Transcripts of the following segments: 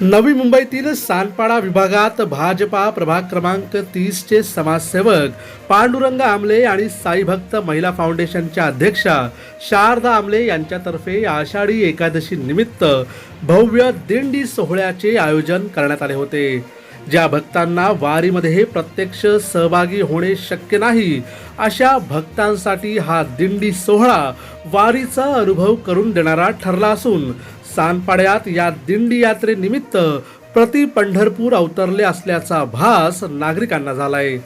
नवी मुंबईतील सानपाडा विभागात भाजपा प्रभाग क्रमांक तीसचे समाजसेवक पांडुरंग आमले आणि साईभक्त महिला फाउंडेशनच्या अध्यक्षा शारदा आमले यांच्यातर्फे आषाढी एकादशी निमित्त भव्य दिंडी सोहळ्याचे आयोजन करण्यात आले होते. ज्या भक्तांना वारीमध्ये प्रत्यक्ष सहभागी होणे शक्य नाही अशा भक्तांसाठी हा दिंडी सोहळा वारीचा अनुभव करून देणारा ठरला असून सानपाड्यात या दिंडी यात्रेनिमित्त प्रति पंढरपूर अवतरले असल्याचा भास नागरिकांना झालाय.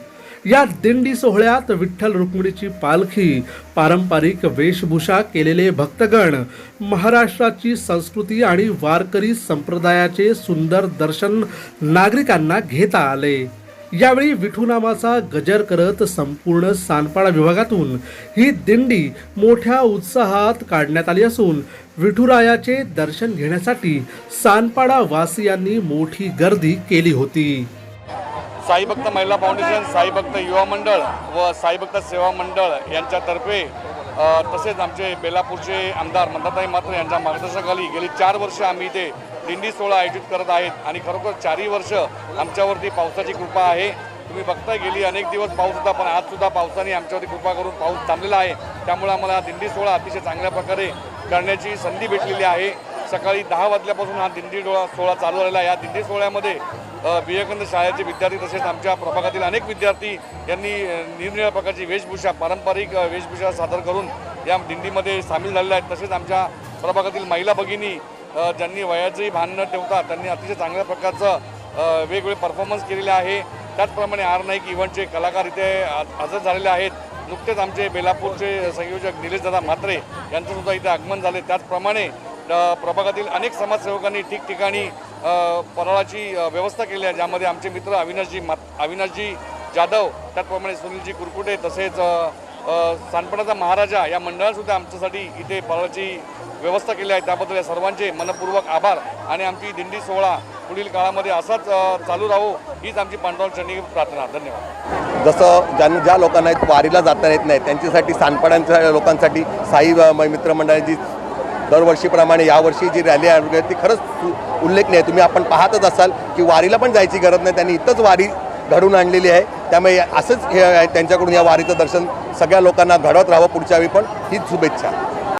या दिंडी सोहळ्यात विठ्ठल रुक्मिणीची पालखी पारंपरिक वेशभूषा केलेले भक्तगण महाराष्ट्राची संस्कृती आणि वारकरी संप्रदायाचे सुंदर दर्शन नागरिकांना घेता आले. यावेळी विठूनामाचा गजर करत संपूर्ण सानपाडा विभागातून ही दिंडी मोठ्या उत्साहात काढण्यात आली असून विठुरायाचे दर्शन घेण्यासाठी सानपाडा वासियांनी मोठी गर्दी केली होती. साईभक्त महिला फाउंडेशन साईभक्त युवा मंडळ व साईभक्त सेवा मंडळ यांच्यातर्फे तसेच आमचे बेलापूरचे आमदार मंदाताई मात्र यांच्या मार्गदर्शनाखाली गेली चार वर्ष आम्ही इथे दिंडी सोहळा आयोजित करत आहेत आणि खरोखर चारही वर्ष आमच्यावरती पावसाची कृपा आहे. तुम्ही बघताय गेली अनेक दिवस पाऊस होता पण आजसुद्धा पावसाने आमच्यावरती कृपा करून पाऊस थांबलेला आहे. त्यामुळे आम्हाला दिंडी सोहळा अतिशय चांगल्या प्रकारे करण्याची संधी भेटलेली आहे. सकाळी दहा वाजल्यापासून हा दिंडी डोळा सोहळा चालू झालेला आहे. या दिंडी सोहळ्यामध्ये विवेकानंद शाळेचे विद्यार्थी तसेच आमच्या प्रभागातील अनेक विद्यार्थी यांनी निरनिळ्या निरनिराळ्या प्रकारची वेशभूषा पारंपरिक वेशभूषा सादर करून या दिंडीमध्ये सामील झालेल्या आहेत. तसेच आमच्या प्रभागातील महिला भगिनी ज्यांनी वयाचंही भान न ठेवता त्यांनी अतिशय चांगल्या प्रकारचं वेगवेगळे परफॉर्मन्स केलेले आहे. त्याचप्रमाणे आर नाईक इव्हेंटचे कलाकार इथे हजर झालेले आहेत. नुकतेच आमचे बेलापूरचे संयोजक निलेशदादा म्हात्रे यांचंसुद्धा इथे आगमन झाले. त्याचप्रमाणे प्रभागातील अनेक समाजसेवकांनी ठिकठिकाणी अ, फराळाची व्यवस्था केली आहे. ज्यामध्ये आमचे मित्र अविनाशजी मा अविनाशजी जाधव त्याचप्रमाणे सुनीलजी कुरकुटे तसेच अ, सानपणाचा महाराजा या मंडळासुद्धा आमच्यासाठी इथे फराळाची व्यवस्था केली आहे. त्याबद्दल या सर्वांचे मनपूर्वक आभार. आणि आमची दिंडी सोहळा पुढील काळामध्ये असाच चालू राहू हीच आमची पांडवचरणी प्रार्थना. धन्यवाद. जसं ज्यांना ज्या लोकांना वारीला जाता येत नाही त्यांच्यासाठी सानपाड्यांच्या लोकांसाठी साई अ, मित्रमंडळाची दरवर्षीप्रमाणे यावर्षी जी रॅली आहे म्हणजे ती खरंच उल्लेखनीय आहे. तुम्ही आपण पाहतच असाल की वारीला पण जायची गरज नाही. त्यांनी इथंच वारी घडून आणलेली आहे. त्यामुळे असंच हे आहे, त्यांच्याकडून या वारीचं दर्शन सगळ्या लोकांना घडवत राहावं पुढच्या वेळी पण हीच शुभेच्छा.